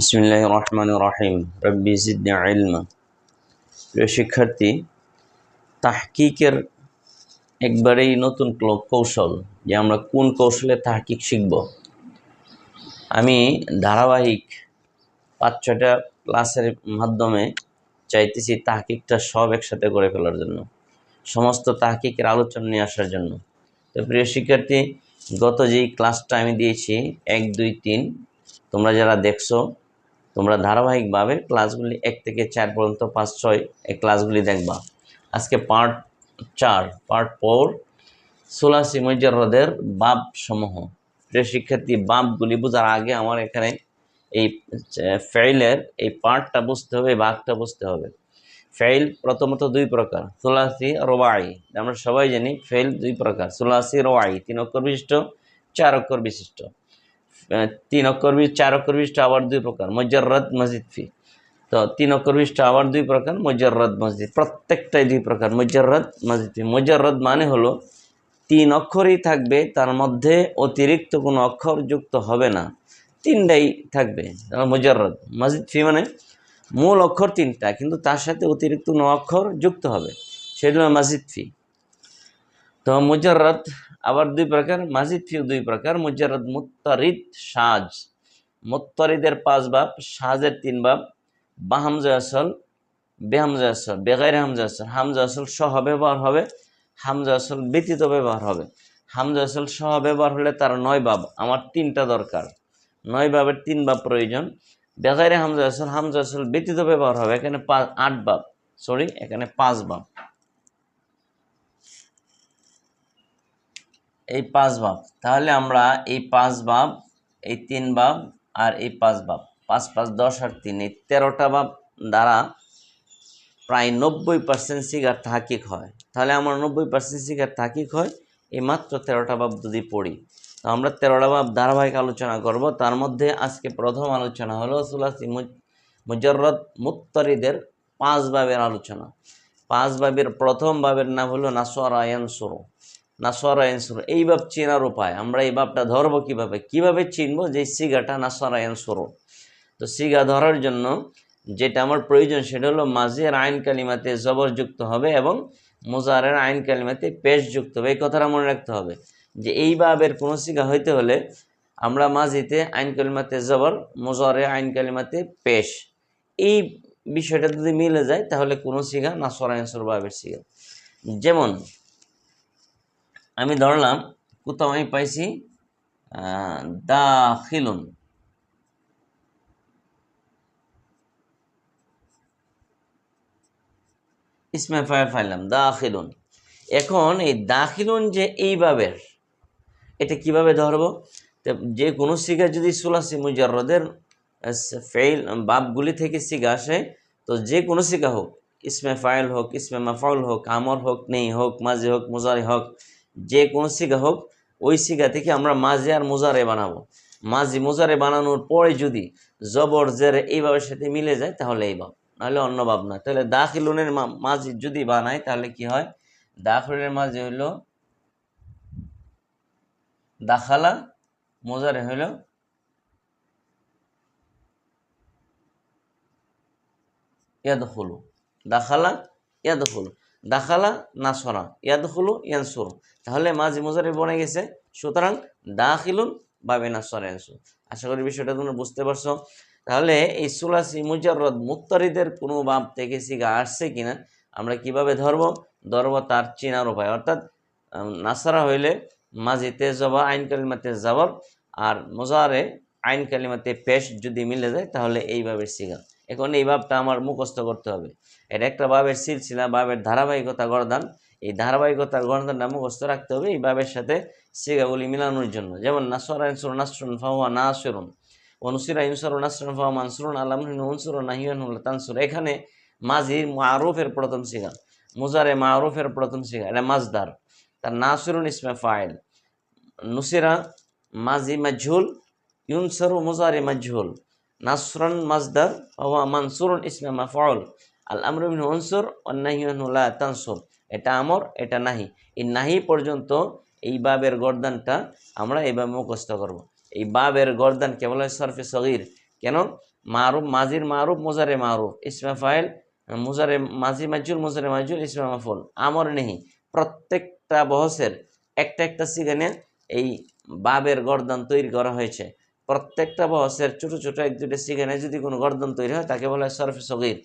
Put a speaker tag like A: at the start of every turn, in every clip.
A: বিসমিল্লাহ রহমান রহিম। রব্বি জিদনি ইলমা প্রিয় শিক্ষার্থী, তাহকিকের একবারেই নতুন কৌশল যে আমরা কোন কৌশলে তাহকিক শিখব। আমি ধারাবাহিক পাঁচ ছটা ক্লাসের মাধ্যমে চাইতেছি তাহকিকটা সব একসাথে করে ফেলার জন্য। সমস্ত তাহকিকের আলোচনা নিয়ে আসার জন্য। তো প্রিয় শিক্ষার্থী, গত যেই ক্লাসটা আমি দিয়েছি, এক, দুই, তিন, তোমরা যারা দেখছ তোমরা ধারাবাহিকভাবে ক্লাসগুলি এক থেকে চার পর্যন্ত পাঁচ ছয় এই ক্লাসগুলি দেখবা। আজকে পার্ট চার, পার্ট ফোর, সোলাসি মজ্জারদের বাপ সমূহ প্রিয় শিক্ষার্থী বাপগুলি বোঝার আগে আমার এখানে এই ফেইলের এই পার্টটা বুঝতে হবে ভাগটা বুঝতে হবে। ফেইল প্রথমত দুই প্রকার, সোলাসি, রোয়াই। আমরা সবাই জানি ফেইল দুই প্রকার, সোলাসি, রোয়াই। তিন অক্ষর বিশিষ্ট, চার অক্ষর বিশিষ্ট। তিন অক্ষর বিশিষ্ট চার অক্ষর বিশিষ্ট আবার দুই প্রকার মজ্জাররদ মসজিদ, ফি। তো তিন অক্ষর বিশিষ্ট আবার দুই প্রকার মজ্জাররদ মসজিদ। প্রত্যেকটাই দুই প্রকার মজ্জাররদ মসজিদ, ফি। মজ্জাররদ মানে হলো, তিন অক্ষরই থাকবে, তার মধ্যে অতিরিক্ত কোনো অক্ষর যুক্ত হবে না। তিনটাই থাকবে মজাররদ। মসজিদ, ফি মানে মূল অক্ষর তিনটা, কিন্তু তার সাথে অতিরিক্ত কোনো অক্ষর যুক্ত হবে। সেটা মসজিদ, ফি। তো মুজাররদ আবার দুই প্রকার, মাজিদ ফিও দুই প্রকার, মুজাররদ মুত্তারিদ, সাজ। মুত্তারিদের পাঁচ বাপ, সাজের তিন বাপ, বা হামজা আসল বেহামজা আসল বেগাইরে হামজা আসল হামজা আসল সহ ব্যবহার হবে, হামজা আসল ব্যতীত ব্যবহার হবে। হামজা আসল সহ ব্যবহার হলে তার নয় বাব আমার তিনটা দরকার। নয় বাবের তিন বাব প্রয়োজন। বেগাইরে হামজা আসল হামজা আসল ব্যতীত ব্যবহার হবে, এখানে পাঁচ আট বাব সরি, এখানে পাঁচ বাব এই পাঁচ বাব তাহলে আমরা এই পাঁচ বাব এই তিন বাব আর এই পাঁচ বাব পাঁচ পাঁচ দশ আর তিন, এই তেরোটা বাব দ্বারা প্রায় নব্বই পার্সেন্ট সিগার তাহাকিক হয়। তাহলে আমার নব্বই পার্সেন্ট সিগার তাহাকিক হয় এই মাত্র তেরোটা বাব যদি পড়ি। তো আমরা তেরোটা বাব ধারাবাহিক আলোচনা করব। তার মধ্যে আজকে প্রথম আলোচনা হলো সুলাসি মুজররদ মুত্তরিদের পাঁচ বাবের আলোচনা। পাঁচ বাবের প্রথম বাবের নাম হলো নাসরায়ন সুরো নাসরায়ন সুরো এই বাব চেনার উপায়। আমরা এই বাবটা ধরবো কীভাবে? কীভাবে চিনবো যে সিগাটা নাসরায়ন সুরো তো সিগা ধরার জন্য যেটা আমার প্রয়োজন সেটা হলো মাঝের আইন কালিমাতে জবর যুক্ত হবে এবং মোজারের আইন কালিমাতে পেশ যুক্ত হবে। এই কথাটা মনে রাখতে হবে যে এই বাবের কোনো সিগা হইতে হলে আমরা মাঝিতে আইন কালিমাতে জবর, মোজারে আইন কালিমাতে পেশ। এই বিষয়টা যদি মিলে যায় তাহলে কোনো সিগা নাসরায়নসুর বাবের সিগা। যেমন আমি ধরলাম, কোথাও আমি পাইছি দাখিলুন। ইসমে ফায়ার ফাইলাম, দাখিলুন। এখন এই দাখিলুন যে এই বাবের, এটা কীভাবে ধরবো? যে কোনো সিগা যদি সুলাসি মুজাররদের ফেইল বাপগুলি থেকে সিগা আসে, তো যে কোনো সিগা হোক, ইসমে ফাইল হোক, ইসমে মাফাউল হোক আমর হোক, নেই হোক, মাঝে হোক, মুজারে হোক যে কোনো সিগা হোক, ওই সিগা থেকে আমরা মাঝে আর মুজারে বানাবো। মাঝি মুজারে বানানোর পরে যদি জবর, জেরে এই বাবের সাথে মিলে যায়, তাহলে এই বাব নাহলে অন্য বাব না। তাহলে দাখিলুনের মাঝি যদি বানাই তাহলে কি হয়? দাখিলুনের মাঝি হইল, দাখালা, মোজারে হইল, ইয়াদখুলু। দাখালা, ইয়াদখুলু। দাখালা নাসরা ইয়াদখুলু ইয়ানসুর। তাহলে মাঝি মোজারে বনে গেছে, সুতরাং দাখিলুন বাবে নাসরা ইয়ানসুর। আশা করি বিষয়টা তোমরা বুঝতে পারছ। তাহলে এই সুলাসি মুজাররদ মুক্তারিদের কোনো বাপ থেকে সিগা আসছে কিনা, আমরা কীভাবে ধরবো? ধরবো তার চিনার উপায়। অর্থাৎ নাসারা হইলে মাঝি তেজ জবা আইন কালিমাতে জবর আর মোজারে আইন কালিমাতে পেশ যদি মিলে যায়, তাহলে এইভাবে সিগা এখন এই ভাবটা আমার মুখস্থ করতে হবে। এটা একটা বাবের সিলসিলা বাবের ধারাবাহিকতা গরদান এই ধারাবাহিকতা গরদানটা মুখস্থ রাখতে হবে এই বাবের সাথে সিগাগুলি মিলানোর জন্য। যেমন নাসরা ইনসুর নাসরুন অনুসিরা ইনসুর নাসরুন ফাহুয়া মানসুরুন আলামহিন উনসুর নাহিয়ান তানসুর। এখানে মাঝির মারুফের প্রথম সিগা, মুজারে মারুফের প্রথম সিগা, এটা মাজদার। তার নাসরুন ইসমে ফাইল। নুসিরা মাজি মাজহুল ইউনসরু মুজারে মাজহুল নাসরন মাজদার হওয়া মানসুরুন ইসমে মাফউল। আল আমরু মিন উনসুর অন্নাহিয়ান লা তানসুর। এটা আমর, এটা নাহি। এই নাহি পর্যন্ত এই বাবের গর্দানটা আমরা এইভাবে মুখস্থ করব। এই বাবের গর্দান কেবল হয় সরফে সগির। কেন? মারুফ, মাজির মারুফ, মোজারে মারুফ। ইসমা ফাইল, মুজারে মাজি মাজুল মুজারে মাজুল ইসমা মাফুল আমর নেহি। প্রত্যেকটা বহসের একটা একটা সিগানে এই বাবের গর্দান তৈরি করা হয়েছে। প্রত্যেকটা বহসের ছোট ছোট এক দুটো সিগানে যদি কোনো গর্দন তৈরি হয়, তাকে বলা হয় সরফে সগির।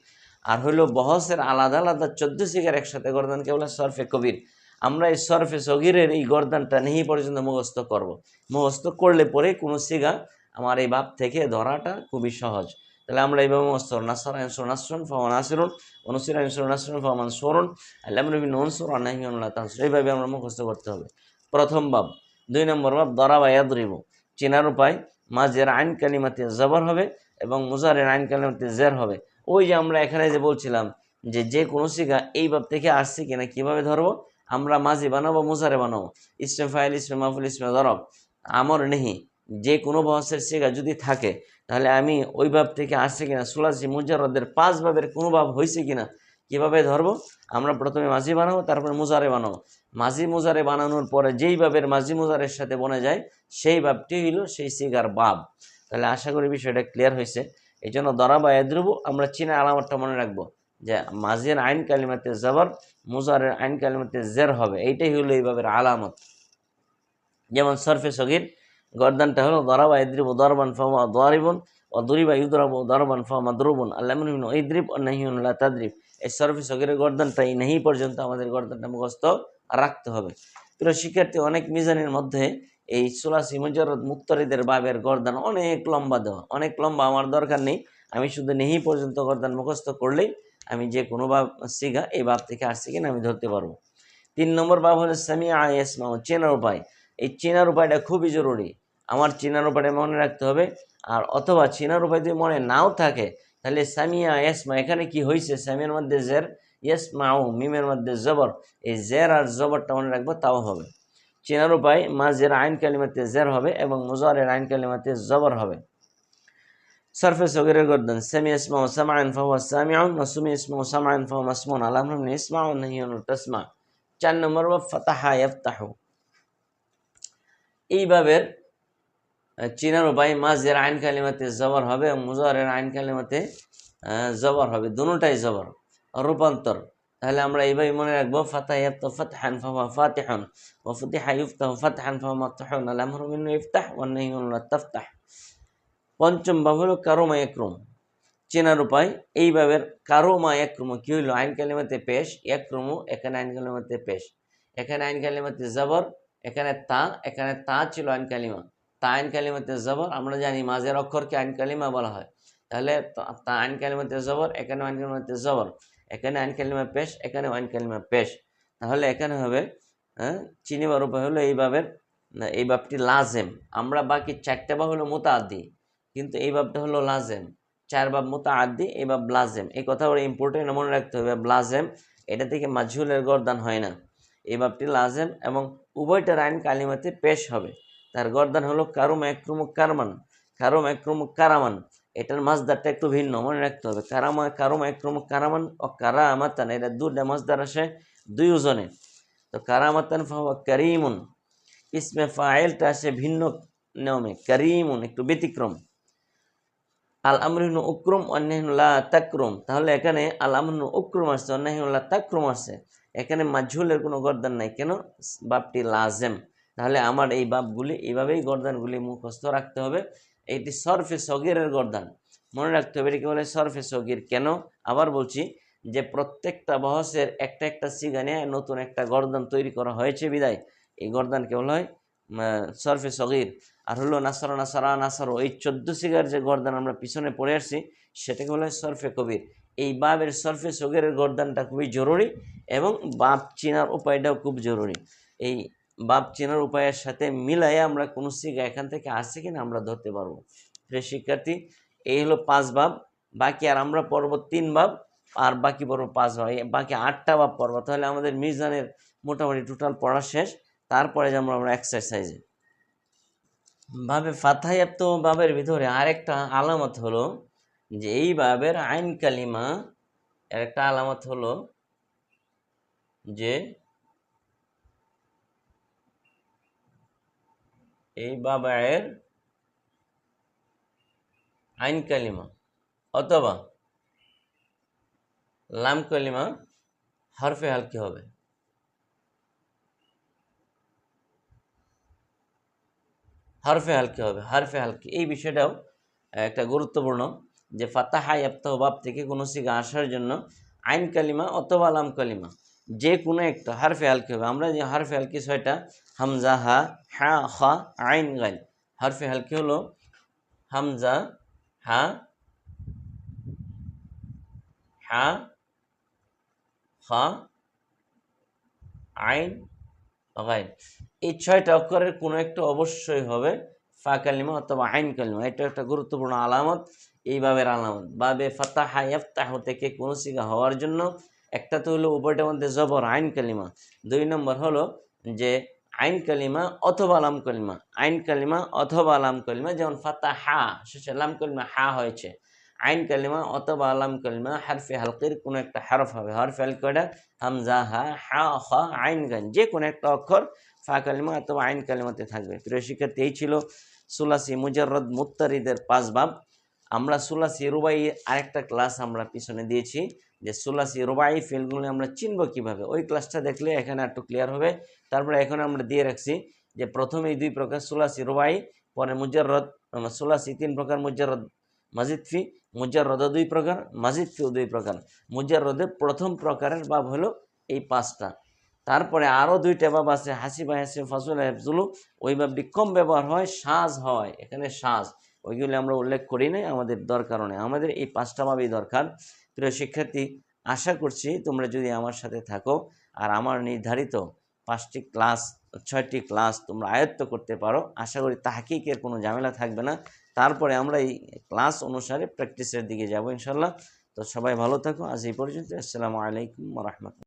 A: আর হইল বহসের আলাদা আলাদা চোদ্দ সিগার একসাথে গর্দানকে বলা সরফে কবির। আমরা এই সরফে সগিরের এই গর্দানটা নেহি পর্যন্ত মুখস্থ করব। মুখস্থ করলে পরে কোনো সিগা আমার এই ভাব থেকে ধরাটা খুবই সহজ। তাহলে আমরা এইভাবে মুখস্থ নাসার আনসুর নাসরুন ফমান আসিরুন অনুসির আনসুর নাসরুন ফমান সরুন আল্লাহ নবী ননসুর আনাহিউল্লাহ তানসুর এইভাবে আমরা মুখস্থ করতে হবে। প্রথম বাব, দুই নম্বর দরাবা। ইয়াদরিব চেনার উপায় মাঝের আইন কালিমাতে জবর হবে এবং মুজারের আইন কালিমাতে জের হবে। ওই যে আমরা এখানে যে বলছিলাম যে যে কোনো শিখা এই বাব থেকে আসছে কিনা, কীভাবে ধরবো? আমরা মাঝি বানাবো, মুজারে বানাবো। ইসমে ফাইল ইসমে মাহফুল ইসমে দরব। আমর নেহি, যে কোনো বহসের শিখা যদি থাকে, তাহলে আমি ওই ভাব থেকে আসছে কিনা সুলাসি মুজারদের পাঁচ ভাবের কোনো ভাব হয়েছে কিনা, কীভাবে ধরবো? আমরা প্রথমে মাঝি বানাবো, তারপরে মুজারে বানাবো। মাঝি মুজারে বানানোর পরে যেই ভাবের মাঝি মুজারের সাথে বনে যায়, সেই ভাবটি হইল সেই সিগার বাব তাহলে আশা করি বিষয়টা ক্লিয়ার হয়েছে। এই জন্য দরা বা এদ্রুবু, আমরা চীনা আলামতটা মনে রাখব যে মাঝের আইন কালিমাতে জবর, মুজারের আইন কালিমাতে জের হবে। এইটাই হলো এই ভাবের আলামত। যেমন সরফে সগির, গর্দানটা হলো দরা বা এদ্রিবু দরবান ফামা দরিবন, ও দরিবা ইউদরাবু দরবান ফামা দ্রুবন আল্লাহ ইদ্রিব ও নাহিউন তাদ্রিব। এই সরফে সগিরের গর্দানটা এই নেহি পর্যন্ত আমাদের গর্দানটা মুখস্থ। রাখতে হবে। প্রিয় শিক্ষার্থী, অনেক মিজানের মধ্যে এই সুলাসি মুজারদ মুক্তরিদের বাবের গর্দান অনেক লম্বা দেওয়া। অনেক লম্বা আমার দরকার নেই। আমি শুধু নেহি পর্যন্ত গর্দান মুখস্থ করলেই আমি যে কোনো বাব শিখা এই বাব থেকে আসছি কিনা আমি ধরতে পারব। তিন নম্বর বাব হলো সামি আইসমাও চেনার উপায়। এই চেনার উপায়টা খুবই জরুরি। আমার চেনার উপায়টা মনে রাখতে হবে। আর অথবা চেনার উপায় যদি মনে নাও থাকে, তাহলে সামিয়া এসমা এখানে কি হয়েছে সামিয়ার মধ্যে জের ইয়েসমাউ মিমের মধ্যে জবর, এই জের আর জবরটা মনে রাখব, তাও হবে। চেনার উপায় মাজের আইন কালিমাতে জের হবে এবং মুজারের আইন কালিমাতে জবর হবে। সরফে সগিরের গর্দন, সেমি ইসমা ও সামায়ন ফাহুয়া সামিউন মাসুমি ইসমা ও সামায়ন ফাহু মাসমুন আলহাম ইসমা ও চার নম্বর বা ফাতাহা ইয়াফতাহু। এইভাবে চিনার উপায় মাজের আইন কালিমাতে জবর হবে এবং মুজারের আইন কালিমাতে জবর হবে। দুটাই জবর। রূপান্তর। তাহলে আমরা এইভাবে মনে রাখব, ফাতাহ ইয়াফতাহ ফাতহান ফাহুয়া ফাতিহান ও ফুতিহা ইফতাহ পঞ্চম ভাব হলো কারোমা একরম চেনার উপায় এইভাবে কারোমা একরম কি হইল? আইন কালিমাতে পেশ একরম এখানে আইন কালিমাতে পেশ। এখানে আইন কালিমাতে জবর, এখানে তা এখানে তা ছিল আইন কালিমা। তা আইন কালিমাতে জবর, আমরা জানি মাঝের অক্ষরকে আইন কালিমা বলা হয়। তাহলে তা আইন কালিমাতে জবর এখানে আইন কালিমাতে জবর। এখানে আইন কালিমা পেশ এখানে আইন কালিমা পেশ। তাহলে এখানে হবে হ্যাঁ চিনিবার উপায় হলো এই ভাবের এই ভাবটি লাজেম। আমরা বাকি চারটা বা হলো মোতাদি কিন্তু এই ভাবটা হলো লাজেম। চার ভাব মতো আদি এই ভাব লাজেম। এই কথা ওরা ইম্পর্টেন্ট মনে রাখতে হবে ব্লাজেম এটা থেকে মাঝুলের গরদান হয় না। এই ভাবটি লাজেম এবং উভয়টার আইন কালিমাতে পেশ হবে। তার গরদান হলো কারুম একরুমুক কারমান, কারুম একরুমুক কারামান। এটার মাছদারটা একটু ভিন্ন, মনে রাখতে হবে। কারামা, কারুম একরুমুক কারামান ও কারা আমাতান এটা দুটা মাছদার আসে দুই ওজনে। তো কারামাতান করিমুন, ইসমে ফাইলটা আসে ভিন্ন নিয়মে করিমুন, একটু ব্যতিক্রম। আল আমরিন উক্রম অন্যাহনুল্লাহ তাক্রম, তাহলে এখানে আল আমরিন উক্রম আসছে অন্যাহনুল্লাহ তাক্রম আসছে। এখানে মাঝুলের কোনো গর্দান নাই, কেন? বাপটি লাজেম। তাহলে আমার এই বাপগুলি, এইভাবেই গর্দানগুলি মুখস্থ রাখতে হবে। এইটি সরফে সগিরের গর্দান। মনে রাখতে হবে, এটাকে বলে সরফে সগির। কেন? আবার বলছি যে প্রত্যেকটা বহসের একটা একটা সিগা নিয়ে নতুন একটা গর্দান তৈরি করা হয়েছে বিদায়। এই গর্দানকে বলা হয় সরফে সগির। আর হলো নাসার নাসারা নাসারো, এই চোদ্দ সিগার যে গর্দান আমরা পিছনে পড়ে আসছি, সেটাকে বলা হয় সরফে কবির। এই বাবের সরফে সগিরের গর্দানটা খুবই জরুরি এবং বাপ চিনার উপায়টাও খুব জরুরি। এই বাপ চেনার উপায়ের সাথে মিলাই আমরা কোনো সিগা এখান থেকে আসছে কিনা আমরা ধরতে পারব। প্রিয় শিক্ষার্থী, এই হলো পাঁচ ভাব বাকি আর আমরা পড়ব তিন ভাব আর বাকি পড়ব পাঁচ ভাব বাকি আটটা ভাব পড়ব। তাহলে আমাদের মিজানের মোটামুটি টোটাল পড়া শেষ, তারপরে যাব আমরা এক্সারসাইজে ভাবে ফাথায়াপ্ত বাবের ভিতরে আরেকটা আলামত হলো যে এই বাবের আইন কালিমা একটা আলামত হলো যে এই বাবায়ের আইন কালিমা অথবা লাম কালিমা হরফে হালকি হবে। হরফে হালকি হবে, হরফে হালকি। এই বিষয়টাও একটা গুরুত্বপূর্ণ যে ফাতাহা ইয়াপ্তাহ বাব থেকে কোনো সিগা আসার জন্য আইন কালিমা অথবা লাম কালিমা যে কোনো একটা হারফে হালকি হবে। আমরা যে হারফে হালকি ছয়টা, হামজা, হা হা, খা, আইন গাইল হারফে হালকি হলো হামজা, হা হা, খা, আইন গাইন। এই ছয়টা অক্ষরের কোনো একটা অবশ্যই হবে ফা কালিমা অথবা আইন কালিমা। এটা একটা গুরুত্বপূর্ণ আলামত। এই বাবের আলামত। বাবে ফাতাহা ইয়াফতাহ থেকে কোনো সিগা হওয়ার জন্য একটা তো হলো উপরটার মধ্যে জবর, আইন কালিমা। দুই নম্বর হলো যে আইন কালিমা অথবা আলাম কালিমা। আইন কালিমা অথবা আলাম কালিমা, যেমন ফাতা হা, শেষে আলাম কালিমা হা হয়েছে। আইন কালিমা অথবা আলাম কালিমা হারফে হালকির কোনো একটা হারফ হবে। হারফে হালকটা হামজা, হা হা, খ, আইন গান। যে কোনো একটা অক্ষর ফা কালিমা অথবা আইন কালিমাতে থাকবে। প্রিয় শিক্ষার্থী, এই ছিল সুলাসি মুজাররদ মুত্তারিদের পাঁচ ভাব। আমরা সুলাসি রুবাই আরেকটা ক্লাস আমরা পিছনে দিয়েছি, যে সুলাসি রুবাই ফিলগুলো আমরা চিনব কীভাবে? ওই ক্লাসটা দেখলে এখানে একটু ক্লিয়ার হবে। তারপরে এখন আমরা দিয়ে রাখছি যে প্রথমে দুই প্রকার সুলাসি রুবাই, পরে মুজাররদ সুলাসি তিন প্রকার, মুজাররদ মাজিদ ফি, মুজাররদ দুই প্রকার, মাজিদ ফিও দুই প্রকার। মুজাররদের প্রথম প্রকারের বাব হলো এই পাঁচটা। তারপরে আরও দুইটা বাব আছে, হাসিবা হাসি ফাসুল হেফজুলু, ওই বাবটি কম ব্যবহার হয়, সাজ হয়, এখানে সাজ। ওইগুলি আমরা উল্লেখ করি নাই, আমাদের দরকার নেই। আমাদের এই পাঁচটা ভাবেই দরকার। প্রিয় শিক্ষার্থী, আশা করছি তোমরা যদি আমার সাথে থাকো আর আমার নির্ধারিত পাঁচটি ক্লাস, ছয়টি ক্লাস তোমরা আয়ত্ত করতে পারো, আশা করি তাহকিকের কোনো ঝামেলা থাকবে না। তারপরে আমরা এই ক্লাস অনুসারে প্র্যাকটিসের দিকে যাব ইনশাল্লাহ তো সবাই ভালো থাকো। আজ এই পর্যন্ত আসসালামু আলাইকুম রহমতুল্লাহ।